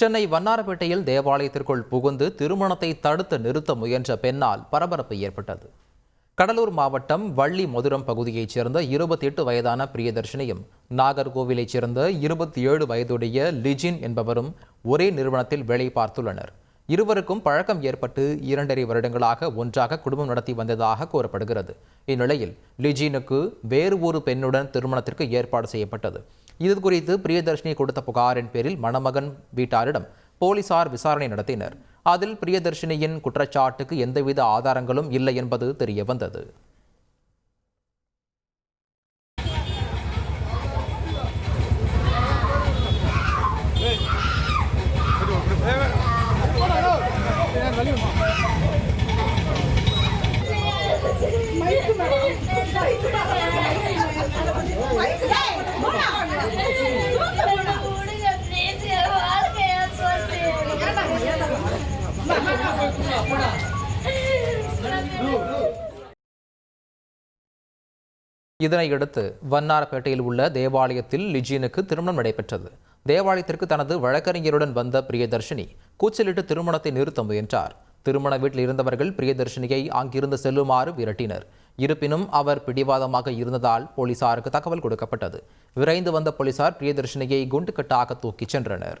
சென்னை வண்ணாரப்பேட்டையில் தேவாலயத்திற்குள் புகுந்து திருமணத்தை தடுத்து நிறுத்த முயன்ற பெண்ணால் பரபரப்பு ஏற்பட்டது. கடலூர் மாவட்டம் வள்ளி மதுரம் பகுதியைச் சேர்ந்த இருபத்தி எட்டு வயதான பிரியதர்ஷினியும் நாகர்கோவிலைச் சேர்ந்த இருபத்தி ஏழு வயதுடைய லிஜின் என்பவரும் ஒரே நிறுவனத்தில் வேலை பார்த்துள்ளனர். இருவருக்கும் பழக்கம் ஏற்பட்டு இரண்டரை வருடங்களாக ஒன்றாக குடும்பம் நடத்தி வந்ததாக கூறப்படுகிறது. இந்நிலையில் லிஜினுக்கு வேறு ஒரு பெண்ணுடன் திருமணத்திற்கு ஏற்பாடு செய்யப்பட்டது. இது குறித்து பிரியதர்ஷினி கொடுத்த புகாரின் பேரில் மணமகன் வீட்டாரிடம் போலீசார் விசாரணை நடத்தினர் அதில் பிரியதர்ஷினியின் குற்றச்சாட்டுக்கு எந்தவித ஆதாரங்களும் இல்லை என்பது தெரியவந்தது இதனையடுத்து வண்ணாரப்பேட்டையில் உள்ள தேவாலயத்தில் லிஜினுக்கு திருமணம் நடைபெற்றது. தேவாலயத்திற்கு தனது வழக்கறிஞருடன் வந்த பிரியதர்ஷினி கூச்சலிட்டு திருமணத்தை நிறுத்த முயன்றார். திருமண வீட்டில் இருந்தவர்கள் பிரியதர்ஷினியை அங்கிருந்து செல்லுமாறு விரட்டினர். இருப்பினும் அவர் பிடிவாதமாக இருந்ததால் போலீசாருக்கு தகவல் கொடுக்கப்பட்டது. விரைந்து வந்த போலீசார் பிரியதர்ஷினியை குண்டுக்கட்டாக தூக்கிச் சென்றனர்.